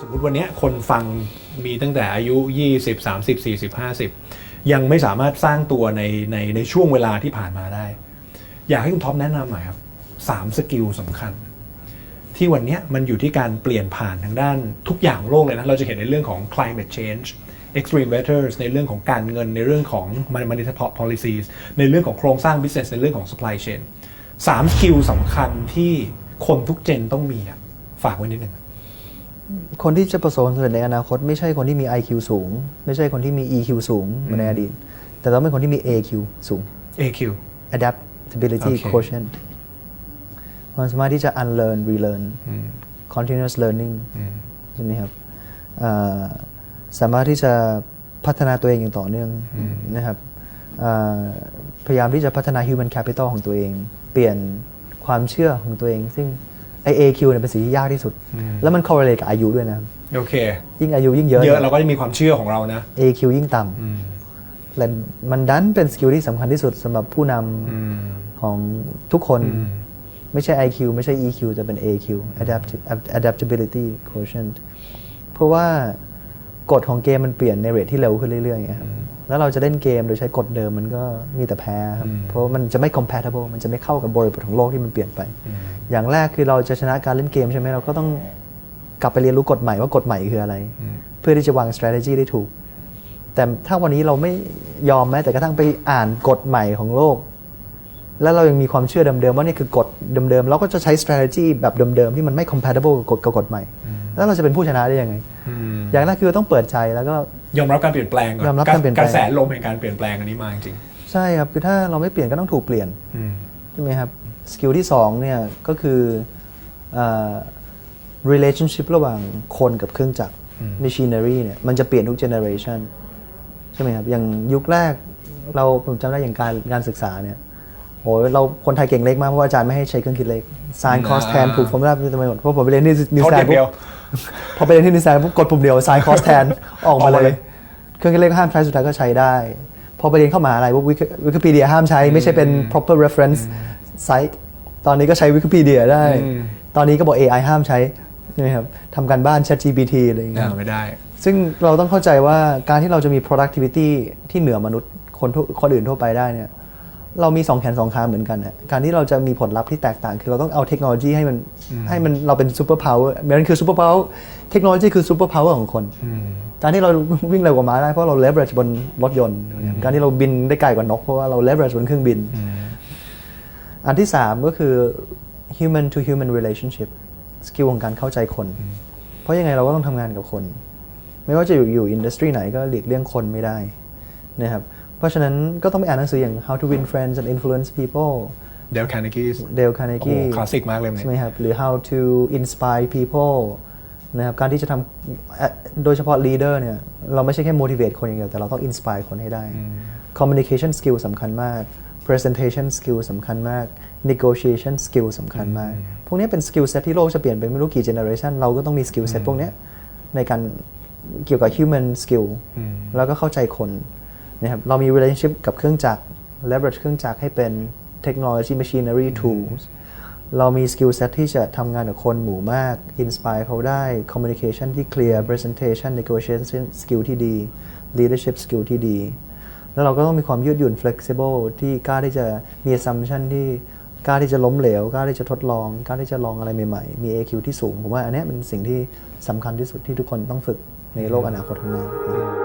สมมติวันนี้คนฟังมีตั้งแต่อายุ 20 30 40 50 ยังไม่สามารถสร้างตัวในในในช่วงเวลาที่ผ่านมาได้ อยากให้คุณท็อปแนะนำหน่อยครับสามสกิลสำคัญ ที่วันนี้มันอยู่ที่การเปลี่ยนผ่านทางด้านทุกอย่างโลกเลยนะ เราจะเห็นในเรื่องของ climate change extreme weather ในเรื่องของการเงินในเรื่องของ monetary policies ในเรื่องของโครงสร้าง business ในเรื่องของ supply chain สามสกิลสำคัญที่คนทุกเจนต้องมีฝากไว้นิดหนึ่ง คนที่จะประสบความสำเร็จในอนาคต ไม่ใช่คนที่มี IQ สูง ไม่ใช่คนที่มี EQ สูงเหมือนในอดีต แต่ต้องเป็นคนที่มี AQ สูง AQ adaptability โอเค quotient ความสามารถที่จะ unlearn relearn continuous learning ใช่ไหมครับเอ่อสามารถที่จะพัฒนาตัวเองอย่างต่อเนื่องนะครับเอ่อพยายามที่จะพัฒนา human capital ของตัวเอง เปลี่ยนความเชื่อของตัวเอง ซึ่ง ไอ AQ เนี่ยเป็นสิ่งที่ยากที่สุด แล้วมัน correlate กับอายุด้วยนะครับโอเค ยิ่งอายุยิ่งเยอะเยอะเราก็จะมีความเชื่อของเรานะ AQ ยิ่งต่ำและมันดันเป็นสกิลที่สำคัญที่สุดสำหรับผู้นำของทุกคน ไม่ใช่ IQ ไม่ใช่ EQ แต่เป็น AQ Adapt- adaptability quotient เพราะว่ากฎของเกมมันเปลี่ยนในเรทที่เร็วขึ้นเรื่อยๆไงครับ แล้วเราจะเล่นเกมโดยใช้กฎเดิมมันก็มีแต่แพ้ครับ เพราะมันจะไม่ compatible มันจะไม่เข้ากับบริบทของโลกที่มันเปลี่ยนไป อย่างแรกคือเราจะชนะการเล่นเกมใช่ไหมเราก็ต้องกลับไปเรียนรู้กฎใหม่ว่ากฎใหม่คืออะไร เพื่อที่จะวาง strategy ได้ถูก แต่ถ้าวันนี้เราไม่ยอมแม้แต่กระทั่งไปอ่านกฎใหม่ของโลก แล้วเรายังมีความเชื่อเดิมๆว่านี่คือกฎเดิมๆเราก็จะใช้ strategy แบบเดิมๆที่มันไม่ compatible กับกฎกับกฎใหม่ แล้วเราจะเป็นผู้ชนะได้ยังไง อย่างแรกคือเราต้องเปิดใจแล้วก็ ยอมรับการเปลี่ยนแปลงก่อนยอมรับการเปลี่ยนแปลง กระแสลมแห่งการเปลี่ยนแปลงอันนี้มาจริงใช่ครับคือถ้าเราไม่เปลี่ยนก็ต้องถูกเปลี่ยนๆอืมใช่ไหมครับสกิลที่สองเนี่ยก็คือเอ่อ relationship ระหว่างคนกับเครื่องจักร machinery เนี่ยมันจะเปลี่ยนทุก generation ใช่ไหมครับอย่างยุคแรกเราผมจำได้อย่างการการศึกษาเนี่ยโอ้ยเราคนไทยเก่งเลขมากเพราะว่าอาจารย์ไม่ให้ใช้เครื่องคิดเลข sin cos tan ผูกผมไม่ได้ทำไมหมดเพราะผมไปเรียนที่นิวโทษซีแลนเดียวด์ พอไปเรียนที่นิวซีแลนด์ปุ๊บกดปุ่มเดียว sin cos tan ออกมาออกมาเลเลยยเครื่องคิดเลขห้ามใช้สุดท้ายก็ใช้ได้ พอไปเรียนเข้ามหาอะไรปุ๊บวิกิพีเดียห้ามใช้ไม่ใช่เป็น proper reference site ตอนนี้ก็ใช้วิกิพีเดียได้ ตอนนี้ก็บอก AI ห้ามใช้ใช่ไหมครับทำการบ้าน ChatGPT อะไรอย่างเงี้ยอ่าไม่ได้ ซึ่งเราต้องเข้าใจว่าการที่เราจะมี productivity ที่เหนือมนุษย์คนทั่วคนอื่นทั่วไปได้เนี่ย เรามีสองแขนสองขาเหมือนกันนะการที่เราจะมีผลลัพธ์ที่แตกต่าง คือเราต้องเอาเทคโนโลยีให้มันให้มันเราเป็นซูเปอร์พาวเวอร์มันคือซูเปอร์พาวเวอร์เทคโนโลยีคือซูเปอร์พาวเวอร์ของคนการที่เราวิ่งเร็วกว่าม้าได้เพราะเรา leverage บนรถยนต์ การที่เราบินได้ไกลกว่านกเพราะว่าเรา leverage บนเครื่องบิน อันที่สามก็คือ human to human relationship สกิลของการเข้าใจคน เพราะยังไงเราก็ต้องทำงานกับคน ไม่ว่าจะอยู่อยู่อินดัสทรีไหนก็หลีกเลี่ยงคนไม่ได้นะครับเพ ราะฉะนั้นก็ต้องไปอ่านหนังสืออย่าง How to Win Friends and Influence People เดลคาร์เนกี้เดลคาร์เนโอ้โหกี้คลาสสิกมากเลยเนี่ยใช่ไหมครับ หรือ how to inspire people นะครับการที่จะทำเอ่อโดยเฉพาะ leader เนี่ยเราไม่ใช่แค่ motivate คนอย่างเดียว แต่เราต้อง inspire คนให้ได้ communication skill สำคัญมาก presentation skill สำคัญมาก negotiation skill สำคัญมาก พวกนี้เป็น skill set ที่โลกจะเปลี่ยนไปไม่รู้กี่ generation เราก็ต้องมี skill set พวกเนี้ยในการเกี่ยวกับ human skill แล้วก็เข้าใจคน นะครับเรามี relationship กับเครื่องจักร leverage เครื่องจักรให้เป็น technology machinery tools เรามี skill set ที่จะทำงานกับคนหมู่มาก inspire เขาได้ communication ที่ clear presentation negotiation skill ที่ดี leadership skill ที่ดี แล้วเราก็ต้องมีความยืดหยุ่น flexible ที่กล้าที่จะมี assumption ที่กล้าที่จะล้มเหลวกล้าที่จะทดลองกล้าที่จะลองอะไรใหม่ๆ มี AQ ที่สูง ผมว่าอันเนี้ยเป็นสิ่งที่สำคัญที่สุดที่ทุกคนต้องฝึกในโลกอนาคตข้างหน้า